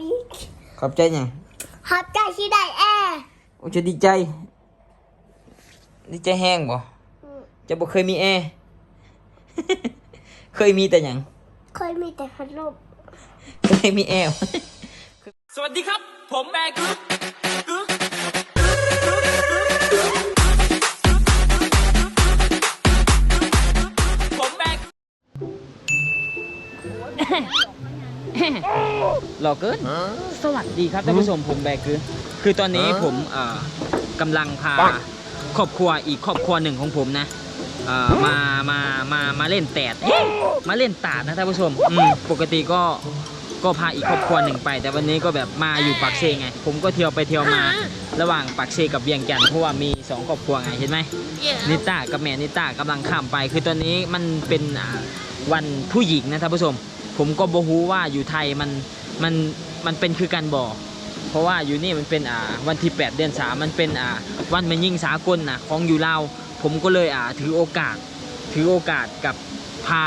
อีกขอบใจยังหับใจที่ได้แอร์โอ้จะดีใจ ดีใจแห้งบ่จะบ่เคยมีแอร์เคยมีแต่หยังเคยมีแต่พัดลมเคยมีแอร์สวัสดีครับ ผมแบกึ๊ก หล่อเกิน สวัสดีครับท่านผู้ชมผมแบกคือ คือตอนนี้ผมเอ่อกำลังพาครอบครัวอีกครอบครัวหนึ่งของผมนะเอ่อมามามามาเล่นแตดมาเล่นตาดนะท่านผู้ชมอืมปกติก็ก็พาอีกครอบครัวหนึ่งไป แต่วันนี้ก็แบบมาอยู่ปากเซไง ผมก็เที่ยวไปเที่ยวมาระหว่างปากเซกับเวียงจันทร์เพราะว่ามีสองครอบครัวไงเห็นไหมนิต้ากับแม่นิต้ากำลังข้ามไป คือตอนนี้มันเป็นอ่าวันผู้หญิงนะท่านผู้ชม ผมก็บฮูว่าอยู่ไทยมัน มันมันเป็นคือการบ่เพราะว่าอยู่นี่มันเป็นอ่าวันที่ 8 เดือน3มันเป็นอ่าวันมันยิ่งสากลนะของอยู่ลาวผมก็เลยอ่าถือโอกาส ถือโอกาสกับพา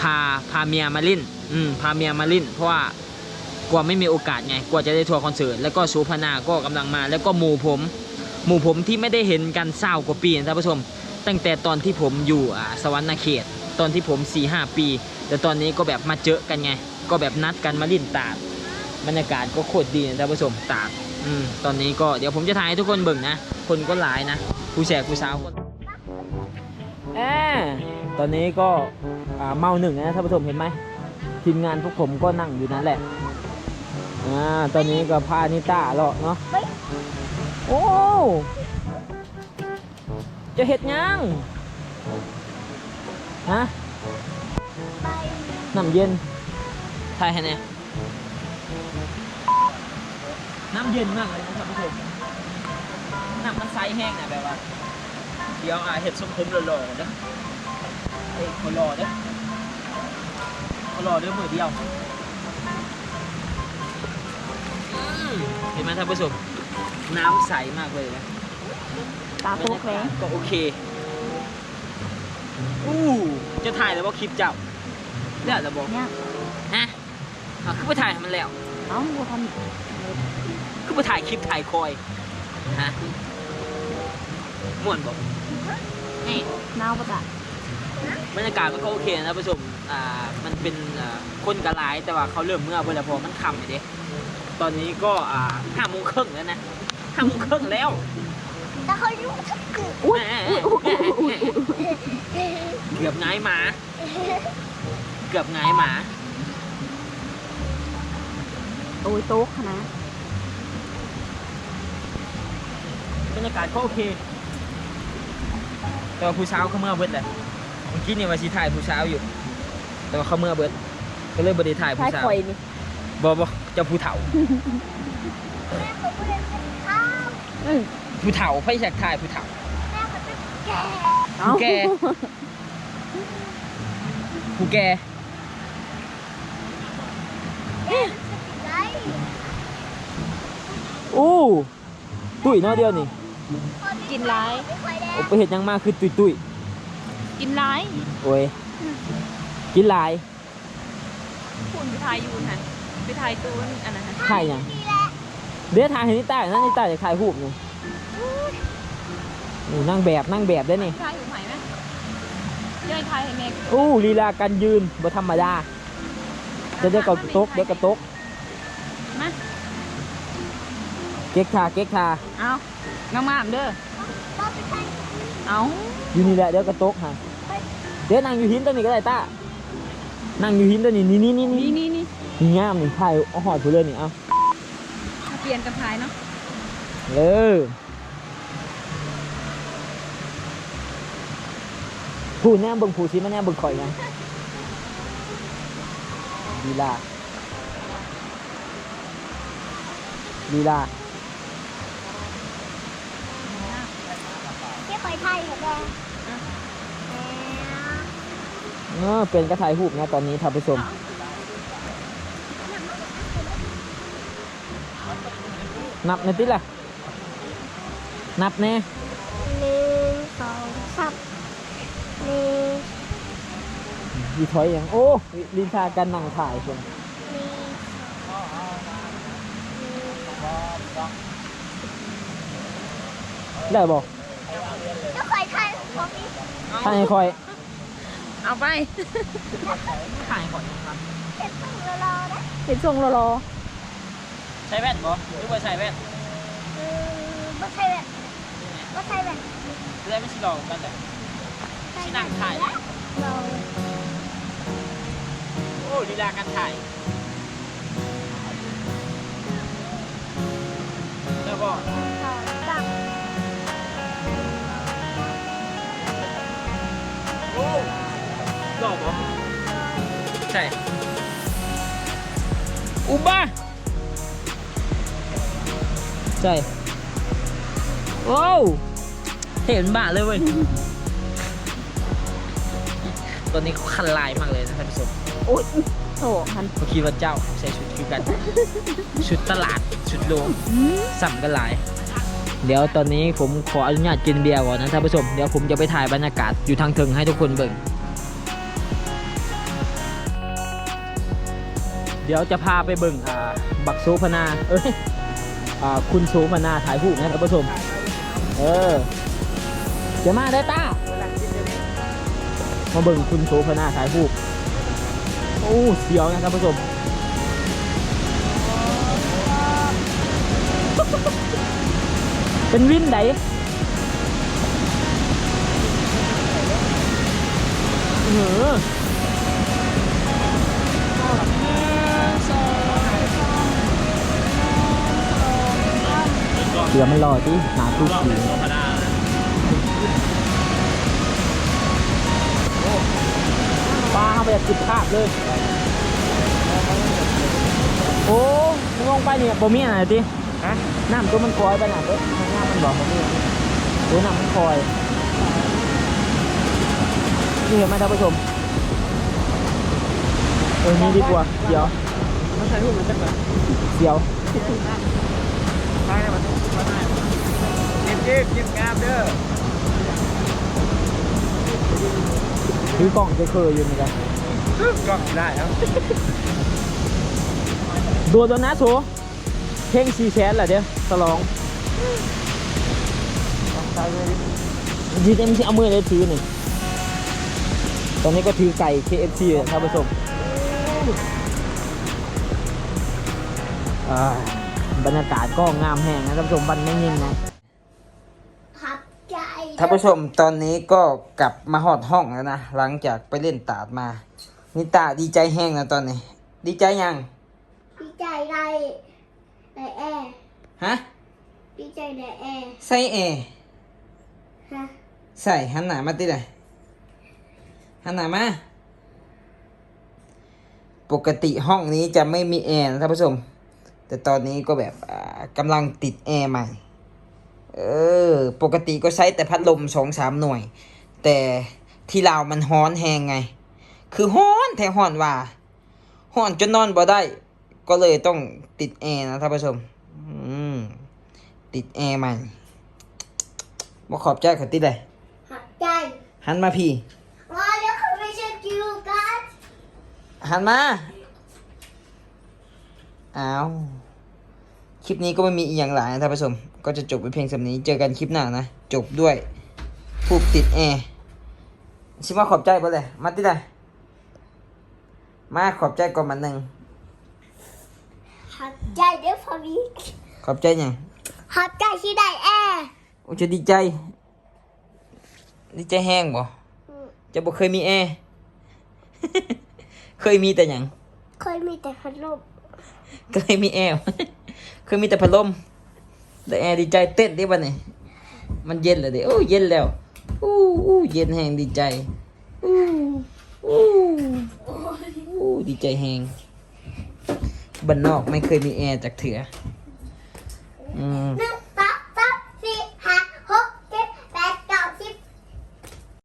พาพาเมียมาล่นอืมพาเมียมาล่น เพราะว่ากลัวไม่มีโอกาสไงกลัวจะได้ทัวร์คอนเสิร์ตแล้วก็โซพนาก็กำลังมา แล้วก็หมู่ผม หมู่ผมที่ไม่ได้เห็นกันเศร้ากว่าปีนะท่านผู้ชม ตั้งแต่ตอนที่ผมอยู่อ่าสวรรค์เขต ตอนที่ผม4ี่หปี แต่ตอนนี้ก็แบบมาเจอกันไง ก็แบบนัดกันมาลิ่นตาดบรรยากาศก็โคตรดีนะท่านผู้ชมตาดอืมตอนนี้ก็เดี๋ยวผมจะถ่ายให้ทุกคนเบิ่งนะ คนก็หลายนะ ผู้แสกผู้สาวก็แอบตอนนี้ก็เมาหนึ่งนะท่านผู้ชมเห็นไหมทีมงานพวกผมก็นั่งอยู่นั่นแหละอ่าตอนนี้ก็พานิต้าเลาะเนาะโอ้จะเห็ดยังฮะน้ำเย็น ทายให้แน่น้ำเย็นมากเลยนะท่านผู้ชมน้ำมันใสแห้งนะแบบว่า เดี๋ยวอ่าเห็ดสมผมหล่อๆเด้อเอ้ยเขาหล่อเด้อเขาหล่อเด้อมือเดียวอืมเห็นไหมท่านผู้ชมน้ำใสมากเลยนะตาโคกเลยก็โอเคอู้จะถ่ายแล้วว่าคลิปเจ้าเดี๋ยวจะบอกเนี่ยฮะ อะคือไปถ่ายให้มันแล้ว เอ้าบัวทคือไปถ่ายคลิปถ่ายคอยฮะม่วนบอกนี่ำนาวปะจ๊ะบรรยากาศมันก็โอเคนะท่านผู้ชมอ่ามันเป็นอ่าคนกระไรแต่ว่าเขาเริ่มเมื่อเวลาพอมันค่ำเลยเด้ตอนนี้ก็อ่าห้าโมงครึ่งแล้วนะห้าโมงครึ่งแล้วแต่เขารู้ทุกเกือบอุ๊ยเกือบไงายหมา เกือบไงายหมา โอ้ยโต๊ะขนาดบรรยากาศก็โอเค แต่ว่าผู้เช้าเขาเมื่อเบิดแหละเมื่อกี้เนี่ยว่าสิถ่ายผู้เช้าอยู่ แต่ว่าเขาเมื่อเบิด ก็เลยบ่ได้ถ่ายท้าผู้ยเช้าคอยนี่บ่บ่เจะผู้เฒ่าแม่เขาไม่ได้เป็นข้าวอืมผู้เฒ่าไฟแสกถ่ายผู้เฒ่าแม่เขาเป็นแก่เอ้าแกผู้แกแก่ไร อู้ตุ้ยเนาะเดียวนี่กินร้ายไม่ค่อยแดโอ้ไปเห็นยังมากคือตุ้ยตุ้ยกินร้ายโอ้ยกินหลายคุณไปทายยูนฮะไปทายตูนอันนั้นฮะถ่ายยังนี่แหละเดี๋ยวถ่ายให้นิต้านะนิต้าจะถ่ายรูปนี่นี่นั่งแบบนั่งแบบได้นี่ทายอยู่ไหนไหมยังทายให้แม่อู้ลีลาการยืนบ่ธรรมดาเดี๋ยวเดี๋ยวกระตกเดี๋ยวกระตก เก๊กทาเก๊กทาเอางามๆเด้อเราไปใช้เอาอยู่นี่แหละเดี๋ยวกระตกฮะเดี๋ยวนั่งอยู่หินตัวนี้ก็ได้ต้านั่งอยู่หินตัวนี้นี่นี่นี่นี่นี่นี่นี่นี่งามนี่ถ่ายเอาหอดผู้เลยนี่เอาเปลี่ยนกันทายเนาะเออผู้แน่เบิ่งผู้ชิมาแน่เบิ่งข่อยยังลีลาลีลา ไทยกับแดงออเป็นกระไทยรูปนะตอนนี้ท่านผู้ชมนับในติล่ะ นับแน่หนึ่งสองสามหนึ่งดีถอยอย่างโอ้ลินชากันนั่งถ่ายชมได้บอก ท่านให้คอย เอาไปถ่ายก่อนครับเก็บตังค์รอๆนะเห็นทรงรอใช้แว่นบ่หรือว่าใช้แว่นเออบ่ใช่แบบบ่ใช่แบบจะได้ไม่ชิลองกันแต่ที่นั่งถ่ายนะเรา โอ้ลีลาการถ่าย ใช่ อุบ้าใช่โอ้วเห็นบ้าเลยเว้ย ตอนนี้เขาคันลายมากเลยนะท่านผู้ชมๆโอ้ยโถหันเขาคิดว่าเจ้าใส่ชุดคือกัน ชุดตลาด ชุดโลงสั่มกันหลาย เดี๋ยวตอนนี้ผมขออนุญาตกินเบียร์ก่อนนะท่านผู้ชม เดี๋ยวผมจะไปถ่ายบรรยากาศอยู่ทางเทิงให้ทุกคนเบิ่ง ดี๋ยวจะพาไปเบิ่งอ่าบักโซพนาเอ้ยอ่าคุณโซพนาถ่ายรูปนะท่านผู้ชมเออจะมาได้ต้ามาเบิ่งคุณโซพนาถ่ายรูปโอ้เสียวนะท่านผู้ชมเป็นวินไหน เดี๋ยวมันรอที่หนาตู้ผีปลาเข้าไปแบบจิบภาพเลย โอ้มึงลงไปเนี่ยบ่มีอะไรติฮะน้ำตัวมันคอยไปหนาเด้น้ำมันบอกบ่มีโอ้น้ำมันคอยนี่เห็นไหมท่านผู้ชมเออนี่ดีกว่าเดี๋ยวมันใช้รูปมันจะแบบเดี๋ยว ใช่มันมันได้ยิ้มยิ้มยิ้มงามเด้อถือกล่องจะเคยอยู่เหมือนกันกล้องได้ครับดนตัวนะโซเพลงซีแสนแหละเดี๋ยวสลองยทีเต็มที่เอามือเลยถือหนึ่งตอนนี้ก็ถือไก่ KFC เลยท่านผู้ชมอ่า บรรยากาศก็งามแห้งนะท่านผู้ชมบันไม่นิ่งนะขับใจท่านผู้ชมตอนนี้ก็กลับมาหอดห้องแล้วนะ หลังจากไปเล่นตาดมา นิตาดีใจแห้งนะตอนนี้ ดีใจยัง ดีใจได้ในแอร์ฮะดีใจในแอร์ใส่แอร์ฮะใส่หันหน้ามาติเลยหันหน้ามาปกติห้องนี้จะไม่มีแอร์นะท่านผู้ชม แต่ตอนนี้ก็แบบอ่ากำลังติดแอร์ใหม่ เออ ปกติก็ใช้แต่พัดลมสองสามหน่วย แต่ที่ลาวมันฮ้อนแหงไง คือฮ้อนแท้ฮ้อนว่าฮ้อนจนนอนบ่ได้ ก็เลยต้องติดแอร์นะท่านผู้ชมอืมติดแอร์ใหม่บ่ขอบใจเขาติดเลยขับใจ หันมาพี่ว่าแล้วเขาไม่ใช่กิวกันหันมา อ้าว คลิปนี้ก็ไม่มีอีกอย่างหลายนะท่านผู้ชม ก็จะจบไปเพียงสำนี้ เจอกันคลิปหน้านะ จบด้วยผูกติดแอร์ชิมาขอบใจบ่เลยมาติดเลยมาขอบใจก่อนมันหนึ่งขับใจเดี๋ยวพอดีขอบใจยังขับใจที่ได้แอร์โอ้จะดีใจ ดีใจแห้งบ่จะบ่เคยมีแอร์ เคยมีแต่หยัง เคยมีแต่พัดลม เคยมีแอร์เคยมีแต่พัดลมแต่แอร์ดีใจเต้นดิบันนี่มันเย็นเลยดิโอ้เย็นแล้วอู้อู้เย็นแหงดีใจอู้อู้อู้ดีใจแหงบ้านนอกไม่เคยมีแอร์จากเถื่ออืม